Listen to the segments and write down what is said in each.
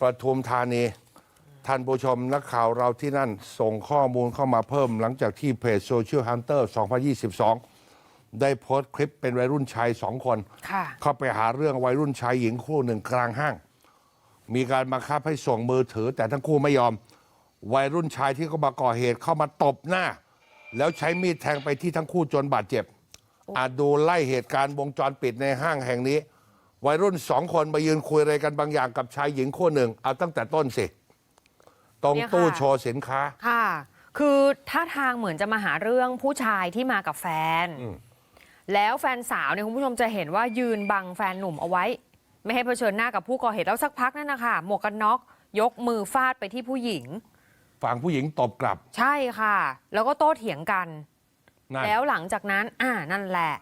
ประทุมธานี ท่านผู้ชมนักข่าวเราที่นั่นส่งข้อมูลเข้ามาเพิ่มหลังจากที่เพจโซเชียลฮันเตอร์2022 ได้โพสต์คลิปเป็นวัยรุ่นชายสองคน ค่ะ เข้าไปหาเรื่องวัยรุ่นชายหญิงคู่หนึ่งกลางห้าง มีการบังคับให้ส่งมือถือ แต่ทั้งคู่ไม่ยอม วัยรุ่นชายที่เขามาก่อเหตุเข้ามาตบหน้า แล้วใช้มีดแทงไปที่ทั้งคู่จนบาดเจ็บอาจดูไล่เหตุการณ์วงจรปิดในห้างแห่งนี้ วัยรุ่นสองคนมายืนคุยอะไรกันบางอย่างกับชายหญิงคู่หนึ่ง เอาตั้งแต่ต้นสิ ตรงเนี่ยค่ะตู้โชว์สินค้า ค่ะ คือท่าทางเหมือนจะมาหาเรื่องผู้ชายที่มากับแฟนอืมแล้วแฟนสาวเนี่ยคุณผู้ชมจะเห็นว่ายืนบังแฟนหนุ่มเอาไว้ ไม่ให้เผชิญหน้ากับผู้ก่อเหตุแล้วสักพักนั่นนะคะหมวกกันน็อกยกมือฟาดไปที่ผู้หญิง ฝั่งผู้หญิงตบกลับ ใช่ค่ะ แล้วก็โต้เถียงกันนั่นแล้วหลังจากนั้น อ่านั่นแหละ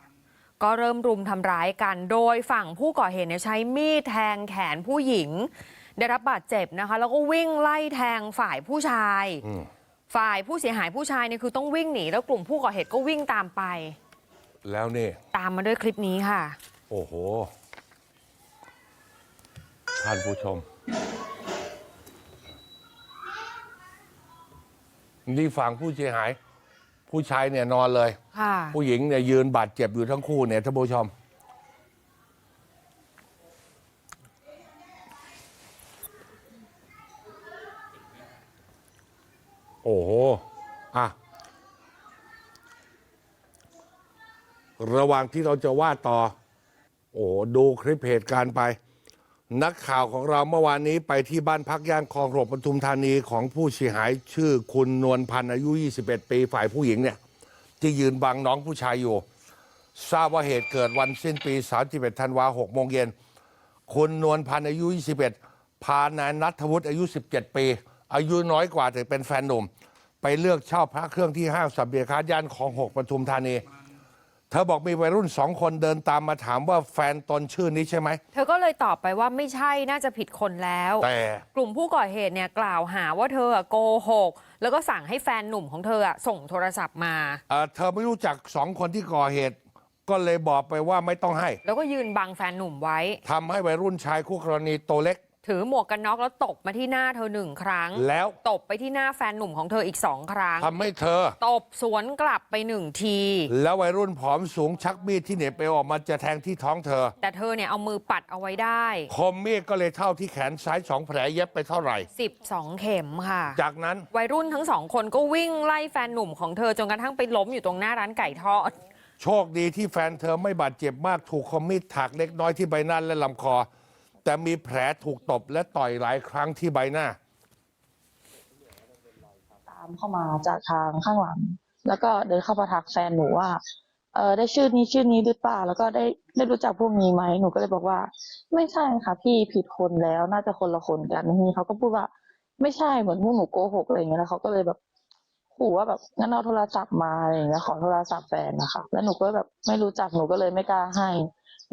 ก็เริ่มรุมทำร้ายกัน โดยฝั่งผู้ก่อเหตุเนี่ยใช้มีดแทงแขนผู้หญิง ได้รับบาดเจ็บนะคะ แล้วก็วิ่งไล่แทงฝ่ายผู้ชายอืมฝ่ายผู้เสียหายผู้ชายเนี่ยคือต้องวิ่งหนี แล้วกลุ่มผู้ก่อเหตุก็วิ่งตามไป แล้วนี่ตามมาด้วยคลิปนี้ค่ะ โอ้โหท่านผู้ชม นี่ฝั่งผู้เสียหาย ผู้ชายเนี่ยนอนเลย ค่ะ ผู้หญิงเนี่ยยืนบาดเจ็บอยู่ทั้งคู่เนี่ยท่านผู้ชม โอ้โห อะ ระหว่างที่เราจะว่าต่อ โอ้โหดูคลิปเหตุการณ์ไป นักข่าวของเราเมื่อวานนี้ไปที่บ้านพักย่านคลองหลวงปทุมธานีของผู้เสียหายชื่อคุณนวลพันธ์อายุ 21 ปีฝ่ายผู้หญิงเนี่ยที่ยืนบังน้องผู้ชายอยู่ ทราบว่าเหตุเกิดวันสิ้นปี 31 ธันวาคม6โมงเย็น คุณนวลพันธ์อายุ 21 พานายนัทวุฒิอายุ 17 ปี อายุน้อยกว่าแต่เป็นแฟนหนุ่ม ไปเลือกเช่าพระเครื่องที่ห้างสับเบียค้าย่านคลองหกปทุมธานี เธอบอกมีวัยรุ่นสองคนเดินตามมาถามว่าแฟนตนชื่อนี้ใช่ไหม เธอก็เลยตอบไปว่าไม่ใช่น่าจะผิดคนแล้ว แต่ กลุ่มผู้ก่อเหตุเนี่ยกล่าวหาว่าเธออะโกหก แล้วก็สั่งให้แฟนหนุ่มของเธออะส่งโทรศัพท์มา เอ่อเธอไม่รู้จักสองคนที่ก่อเหตุ ก็เลยบอกไปว่าไม่ต้องให้แล้วก็ยืนบังแฟนหนุ่มไว้ ทำให้วัยรุ่นชายคู่กรณีตัวเล็ก ถือหมวกกันน็อกแล้วตบมาที่หน้าเธอหนึ่งครั้ง แล้วตบไปที่หน้าแฟนหนุ่มของเธออีกสองครั้งทำให้เธอ ตบสวนกลับไปหนึ่งที แล้ววัยรุ่นผอมสูงชักมีดที่เหน็บไปออกมาจะแทงที่ท้องเธอ แต่เธอเนี่ยเอามือปัดเอาไว้ได้ คมมีดก็เลยเท่าที่แขนซ้ายสองแผลเย็บไปเท่าไหร่ 12 เข็มค่ะ จากนั้นวัยรุ่นทั้งสองคนก็วิ่งไล่แฟนหนุ่มของเธอจนกระทั่งไปล้มอยู่ตรงหน้าร้านไก่ทอด โชคดีที่แฟนเธอไม่บาดเจ็บมากถูกคมมีดถากเล็กน้อยที่ใบหน้าและลำคอ แต่มีแผลถูกตบและต่อยหลายครั้งที่ใบหน้า ตามเข้ามาจากทางข้างหลัง แล้วก็เดินเข้ามาทักแฟนหนูว่า เออได้ชื่อนี้ชื่อนี้หรือเปล่า แล้วก็ได้ได้รู้จักพวกนี้ไหมหนูก็เลยบอกว่า ไม่ใช่ค่ะพี่ผิดคนแล้วน่าจะคนละคนกันทีนี้เขาก็พูดว่า ไม่ใช่เหมือนพวกหนูโกหกอะไรอย่างเงี้ยแล้วเขาก็เลยแบบขู่ว่าแบบงั้นเอาโทรศัพท์มาอะไรอย่างเงี้ยขอโทรศัพท์แฟนนะคะแล้วหนูก็แบบไม่รู้จักหนูก็เลยไม่กล้าให้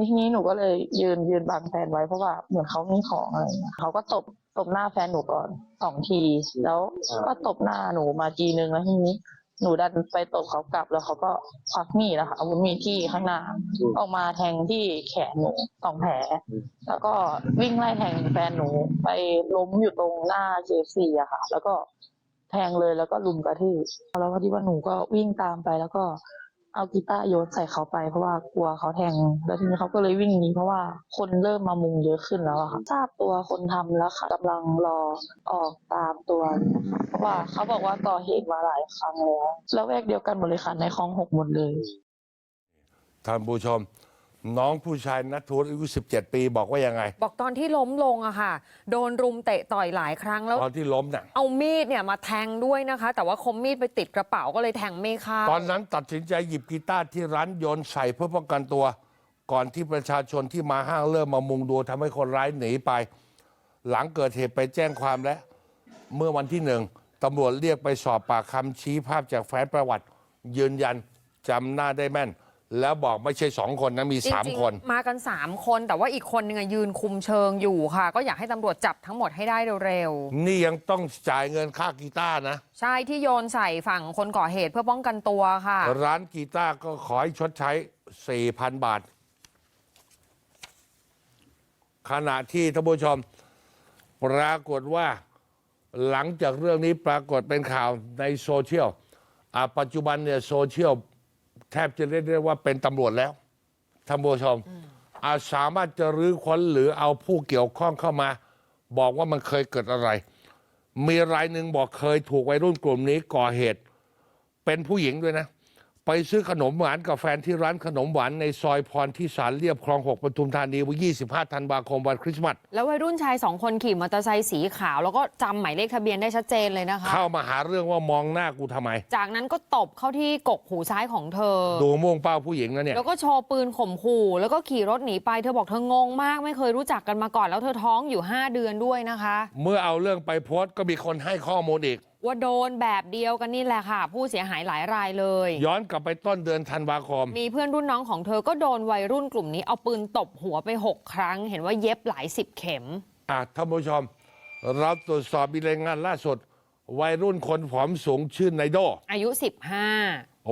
ทีนี้หนูก็เลยยืนยืนบังแฟนไว้เพราะว่าเหมือนเขามีของอะไรอย่างเงี้ยเขาก็ตบตบหน้าแฟนหนูก่อนสองที แล้วก็ตบหน้าหนูมาทีนึงแล้วทีนี้หนูดันไปตบเขากลับแล้วเขาก็ควักมีดนะคะอาวุธมีดที่ข้างหน้าออกมาแทงที่แขนหนูสองแผล แล้วก็วิ่งไล่แทงแฟนหนูไปล้มอยู่ตรงหน้าเจซีอะค่ะ แล้วก็แทงเลยแล้วก็ลุมกระทืบแล้วพอดีว่าหนูก็วิ่งตามไปแล้วก็ เอากีตาร์โยนใส่เขาไปเพราะว่ากลัวเขาแทง แล้วทีนี้เขาก็เลยวิ่งหนีเพราะว่าคนเริ่มมามุงเยอะขึ้นแล้วค่ะทราบตัวคนทำแล้วค่ะกำลังรอออกตามตัวเพราะว่าเขาบอกว่าก่อเหตุมาหลายครั้งแล้วแล้วแวกเดียวกันหมดเลยค่ะในคลองหกหมดเลยท่านผู้ชม น้องผู้ชายนัทวุฒิอายุ17 ปีบอกว่ายังไง บอกตอนที่ล้มลงอะค่ะ โดนรุมเตะต่อยหลายครั้งแล้ว ตอนที่ล้มน่ะ เอามีดเนี่ยมาแทงด้วยนะคะ แต่ว่าคมมีดไปติดกระเป๋าก็เลยแทงไม่เข้าตอนนั้นตัดสินใจหยิบกีตาร์ที่ร้านโยนใส่เพื่อป้องกันตัว ก่อนที่ประชาชนที่มาห้างเริ่มมามุงดูทำให้คนร้ายหนีไป หลังเกิดเหตุไปแจ้งความแล้วเมื่อวันที่หนึ่งตำรวจเรียกไปสอบปากคำชี้ภาพจากแฟ้มประวัติ ยืนยันจำหน้าได้แม่น แล้วบอกไม่ใช่สองคนนะมีจริงๆสามคน มากัน 3 คนแต่ว่าอีกคนนึงอะยืนคุมเชิงอยู่ค่ะ ก็อยากให้ตำรวจจับทั้งหมดให้ได้เร็วนี่ยังต้องจ่ายเงินค่ากีตาร์นะ ๆ ใช่ที่โยนใส่ฝั่งคนก่อเหตุเพื่อป้องกันตัวค่ะ ร้านกีตาร์ก็ขอให้ชดใช้ 4,000 บาท ขณะที่ท่านผู้ชม ปรากฏว่าหลังจากเรื่องนี้ปรากฏเป็นข่าวในโซเชียลอ่าปัจจุบันเนี่ยโซเชียลแทบจะเรียกได้ว่าเป็นตำรวจแล้วท่านผู้ชมอาจสามารถจะรื้อค้นหรือเอาผู้เกี่ยวข้องเข้ามา บอกว่ามันเคยเกิดอะไร มีรายหนึ่งบอกเคยถูกวัยรุ่นกลุ่มนี้ก่อเหตุ เป็นผู้หญิงด้วยนะ ไปซื้อขนมหวานกับแฟนที่ร้านขนมหวานในซอยพรที่สารเรียบคลองหกปทุมธานีวัน25 ธันวาคมวันคริสต์มาสแล้ววัยรุ่นชายสองคนขี่มอเตอร์ไซค์สีขาว แล้วก็จำหมายเลขทะเบียนได้ชัดเจนเลยนะคะ เข้ามาหาเรื่องว่ามองหน้ากูทำไม จากนั้นก็ตบเข้าที่กกหูซ้ายของเธอ ดูม่วงเป้าผู้หญิงนะเนี่ยแล้วก็โชว์ปืนข่มขู่แล้วก็ขี่รถหนีไปเธอบอกเธองงมากไม่เคยรู้จักกันมาก่อน แล้วเธอท้องอยู่ 5 เดือนด้วยนะคะ เมื่อเอาเรื่องไปโพสต์ก็มีคนให้ข้อมูลอีก ว่าโดนแบบเดียวกันนี่แหละค่ะ ผู้เสียหายหลายรายเลย ย้อนกลับไปต้นเดือนธันวาคม มีเพื่อนรุ่นน้องของเธอก็โดนวัยรุ่นกลุ่มนี้เอาปืนตบหัวไป 6 ครั้ง เห็นว่าเย็บหลายสิบเข็ม อะท่านผู้ชม เราตรวจสอบมีรายงานล่าสุด วัยรุ่นคนผอมสูงชื่อไนโด อายุ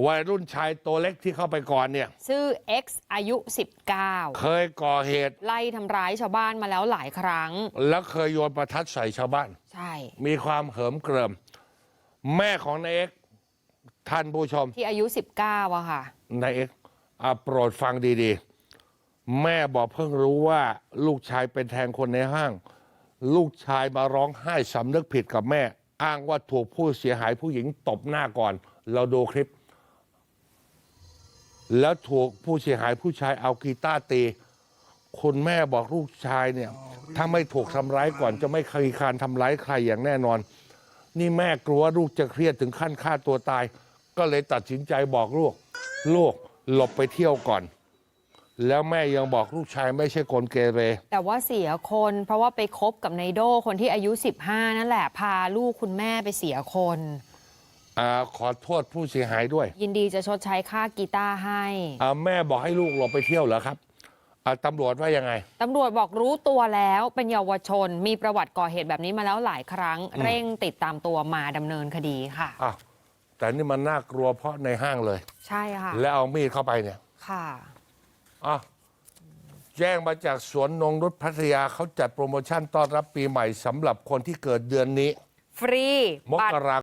วัยรุ่นชายตัวเล็กที่เข้าไปก่อนเนี่ย15ชื่อ X อายุเคยก่อเหตุ19ไล่ทำร้ายชาวบ้านมาแล้วหลายครั้ง แล้วเคยโยนประทัดใส่ชาวบ้าน ใช่ มีความเหิมเกริม แม่ของนายเอ็กซ์ท่านผู้ชมที่อายุ 19อะค่ะนายเอ็กซ์อะโปรดฟังดีๆ แม่บอกเพิ่งรู้ว่าลูกชายเป็นแทงคนในห้าง ลูกชายมาร้องไห้สำนึกผิดกับแม่ อ้างว่าถูกผู้เสียหายผู้หญิงตบหน้าก่อน เราดูคลิป แล้วถูกผู้เสียหายผู้ชายเอากีตาร์ตีคุณแม่บอกลูกชายเนี่ย ถ้าไม่ถูกทำร้ายก่อนจะไม่เคยคารทำร้ายใครอย่างแน่นอน นี่แม่กลัวลูกจะเครียดถึงขั้นฆ่าตัวตาย ก็เลยตัดสินใจบอกลูก ลูกหลบไปเที่ยวก่อน แล้วแม่ยังบอกลูกชายไม่ใช่คนเกเร แต่ว่าเสียคน เพราะว่าไปคบกับไนโดคนที่อายุ 15 นั่นแหละพาลูกคุณแม่ไปเสียคน อ่าขอโทษผู้เสียหายด้วยยินดีจะชดใช้ค่ากีตาร์ให้ อ่าแม่บอกให้ลูกหลบไปเที่ยวเหรอครับ อ่าตำรวจว่ายังไง ตำรวจบอกรู้ตัวแล้วเป็นเยาวชน มีประวัติก่อเหตุแบบนี้มาแล้วหลายครั้ง เร่งติดตามตัวมาดำเนินคดีค่ะอะแต่นี่มันน่ากลัวเพราะในห้างเลย ใช่ค่ะ แล้วเอามีดเข้าไปเนี่ยค่ะอะแจ้งมาจากสวนนงนุชพัทยาเขาจัดโปรโมชั่นต้อนรับปีใหม่สำหรับคนที่เกิดเดือนนี้ ฟรีมบัตกร รา